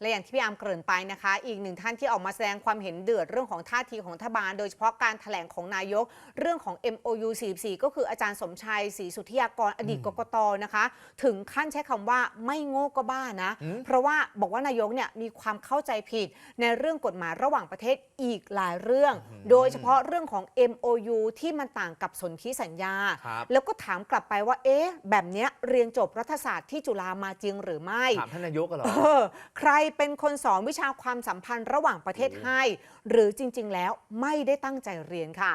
และอย่างที่พี่อาร์มเกริ่นไปนะคะ อีกหนึ่งท่านที่ออกมาแสดงความเห็นเดือดเรื่องของท่าทีของรัฐบาล โดยเฉพาะการถแถลงของนายก เรื่องของ MOU 44 ก็คืออาจารย์สมชัยศรีสุทธิยากรอดีตกกตนะคะ ถึงขั้นใช้คำว่าไม่โง่ก็บ้านะอืมเพราะว่าบอกว่านายกเนี่ยมีความเข้าใจผิดในเรื่องกฎหมายระหว่างประเทศอีกหลายเรื่อง โดยเฉพาะเรื่องของ MOU ที่มันต่างกับสนธิสัญญาครับแล้วก็ถามกลับไปว่าเอ๊ะแบบเนี้ยเรียนจบรัฐศาสตร์ที่จุฬามาจริงหรือไม่ถามท่านนายกกันเหรอเออใครเป็นคนสอนวิชาความสัมพันธ์ระหว่างประเทศให้ หรือจริง ๆ แล้วไม่ได้ตั้งใจเรียนค่ะ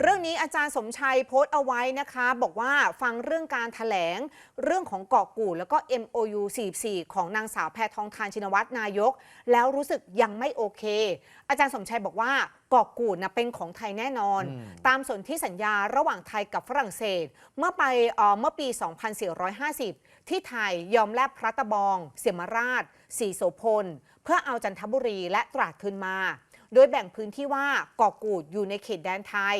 เรื่องนี้อาจารย์สมชัยโพสต์เอาไว้นะคะ บอกว่าฟังเรื่องการถแถลง เรื่องของเกาะกูดแล้วก็ MOU 44 ของนางสาวแพทองทานชินวัตรนายก แล้วรู้สึกยังไม่โอเค อาจารย์สมชัยบอกว่าเกาะกูดนะเป็นของไทยแน่นอนอืมตามสนธิสัญญาระหว่างไทยกับฝรั่งเศส เมื่อไปเอ่อเมื่อปี 2450 ที่ไทยยอมแลบพระตะบอง เสียมราชสีโสพล เพื่อเอาจันทบุรีและตราดคืนมา โดยแบ่งพื้นที่ว่าเกาะกูดอยู่ในเขตแดนไทย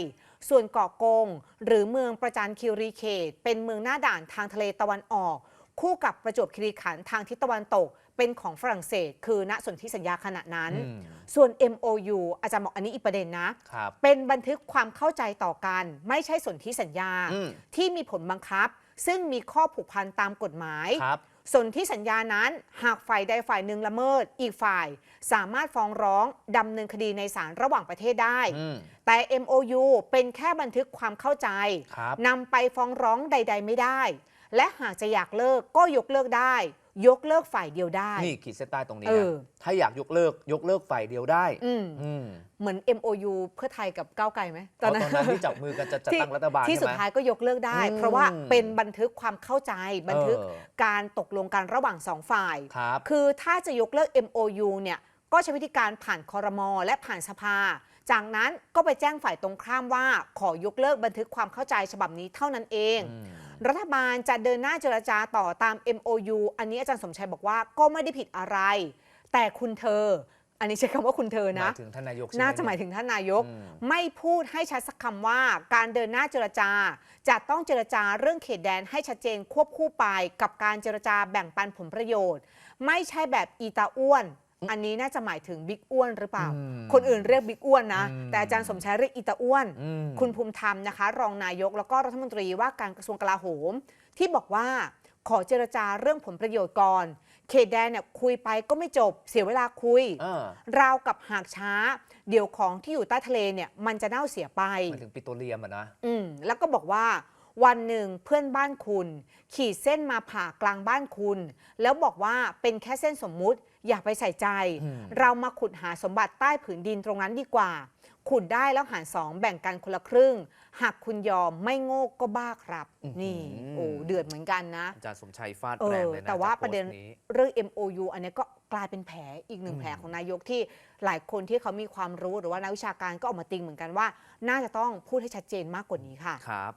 ส่วนเกาะกง หรือเมืองประจันคีรีเขต เป็นเมืองหน้าด่านทางทะเลตะวันออก คู่กับประจวบคีรีขันธ์ทางทิศตะวันตกเป็นของฝรั่งเศส คือณสนธิสัญญาขณะนั้นอืมส่วน MOU อาจารย์บอกอันนี้อีกประเด็นนะครับเป็นบันทึกความเข้าใจต่อกัน ไม่ใช่สนธิสัญญาอืมที่มีผลบังคับ ซึ่งมีข้อผูกพันตามกฎหมาย ครับสนธิสัญญานั้นหากฝ่ายใดฝ่ายหนึ่งละเมิด อีกฝ่ายสามารถฟ้องร้องดำเนินคดีในศาลระหว่างประเทศได้ อืม แต่ MOU เป็นแค่บันทึกความเข้าใจครับ นำไปฟ้องร้องใด ๆ ไม่ได้ และหากจะอยากเลิกก็ยกเลิกได้ ยกเลิกฝ่ายเดียวได้ นี่ขีดเส้นใต้ตรงนี้เอนะอ ถ้าอยากยกเลิกยกเลิกฝ่ายเดียวได้อืมอืมเหมือน MOU เพื่อไทยกับก้าวไกลไหมตอนนั้นที่จับมือกันจะจะตั้งรัฐบาลที่ใช่สุดไหม ท้ายก็ยกเลิกได้ อืม เพราะว่าเป็นบันทึกความเข้าใจบันทึกเออการตกลงกันระหว่างสองฝ่าย ครับ คือถ้าจะยกเลิก MOU เนี่ย ก็ใช้วิธีการผ่านคอรมอและผ่านสภา จากนั้นก็ไปแจ้งฝ่ายตรงข้ามว่า ขอยกเลิกบันทึกความเข้าใจฉบับนี้เท่านั้นเอง อืม รัฐบาลจะเดินหน้าเจรจาต่อตาม MOU อันนี้อาจารย์สมชัยบอกว่าก็ไม่ได้ผิดอะไร แต่คุณเธอ อันนี้ใช้คำว่าคุณเธอหนะ มายถึงท่านนายกใช่ไหมน่าจะหมายเนี่ยถึงท่านนายก อืม ไม่พูดให้ชัดสักคำว่า การเดินหน้าเจรจา จะต้องเจรจาเรื่องเขตแดนให้ชัดเจนควบคู่ไปกับการเจรจาแบ่งปันผลประโยชน์ ไม่ใช่แบบอีตาอ้วน อันนี้น่าจะหมายถึงบิ๊กอ้วนหรือเปล่าอืมคนอื่นเรียกบิ๊กอ้วนนะอืมแต่อาจารย์สมชัยเรียกอีตาอ้วนอืมคุณภูมิธรรมนะคะ รองนายกแล้วก็รัฐมนตรีว่าการกระทรวงกลาโหม ที่บอกว่าขอเจรจาเรื่องผลประโยชน์ก่อนเขตแดนเนี่ยคุยไปก็ไม่จบเสียเวลาคุยเออราวกับหากช้า เดี๋ยวของที่อยู่ใต้ทะเลเนี่ยมันจะเน่าเสียไปหมายถึงปิโตรเลียมอะนะอืมแล้วก็บอกว่าวันหนึ่งเพื่อนบ้านคุณ ขีดเส้นมาผ่ากลางบ้านคุณ แล้วบอกว่าเป็นแค่เส้นสมมุติ อย่าไปใส่ใจอืมเรามาขุดหาสมบัติใต้ผืนดินตรงนั้นดีกว่า ขุดได้แล้วหารสองแบ่งกันคนละครึ่ง หากคุณยอมไม่โง่ก็บ้าครับ นี่โอ้เดือดเหมือนกันนะ อาจารย์สมชัยฟาดเอแรงอเลยนะแต่ว่าจกโพประเด็นสต์นี้เรื่อง MOU อันนี้ก็กลายเป็นแผลอีกหนึ่งอืมแผลของนายกที่หลายคนที่เขามีความรู้หรือว่านักวิชาการก็ออกมาติงเหมือนกันว่า น่าจะต้องพูดให้ชัดเจนมากกว่านี้ค่ะครับ